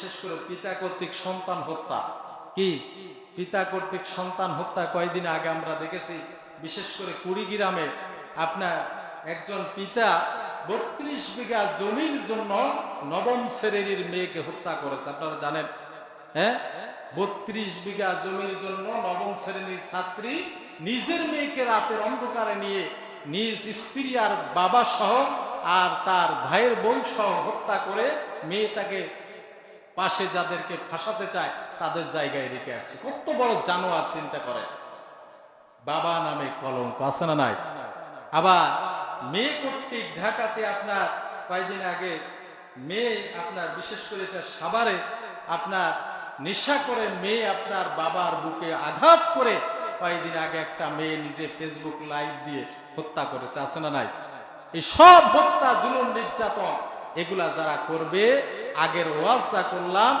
বিশেষ করে পিতা কর্তৃক সন্তান হত্যা। কি? পিতা কর্তৃক সন্তান হত্যা কয়েকদিন আগে আমরা দেখেছি, বিশেষ করে কুড়িগ্রামে। আপনার একজন পিতা বত্রিশ বিঘা জমির জন্য নবম শ্রেণির মেয়েকে হত্যা করেছে। আপনারা জানেন হ্যাঁ? বত্রিশ বিঘা জমির জন্য নবম শ্রেণির ছাত্রী নিজের মেয়েকে রাতের অন্ধকারে নিয়ে নিজ স্ত্রী আর বাবা সহ আর তার ভাইয়ের বোন সহ হত্যা করে মেয়েটাকে পাশে যাদেরকে ফাঁসাতে চায়, তাদের জায়গায় রেখে আসছে। কত বড় জানোয়ার চিন্তা করে। বাবা নামে কলঙ্ক আছে না নাই? আবার মেয়ে কর্তৃক ঢাকাতে আপনার কয়েকদিন আগে মেয়ে আপনার, বিশেষ করে এটা সাভারে আপনার নেশা করে মেয়ে আপনার বাবার বুকে আঘাত করে কয়েকদিন আগে একটা মেয়ে নিজে ফেসবুক লাইভ দিয়ে হত্যা করেছে, আছে না নাই? এই সব হত্যা, জুলুম, নির্যাতন, এগুলা যারা করবে আগের ওয়াজা করলাম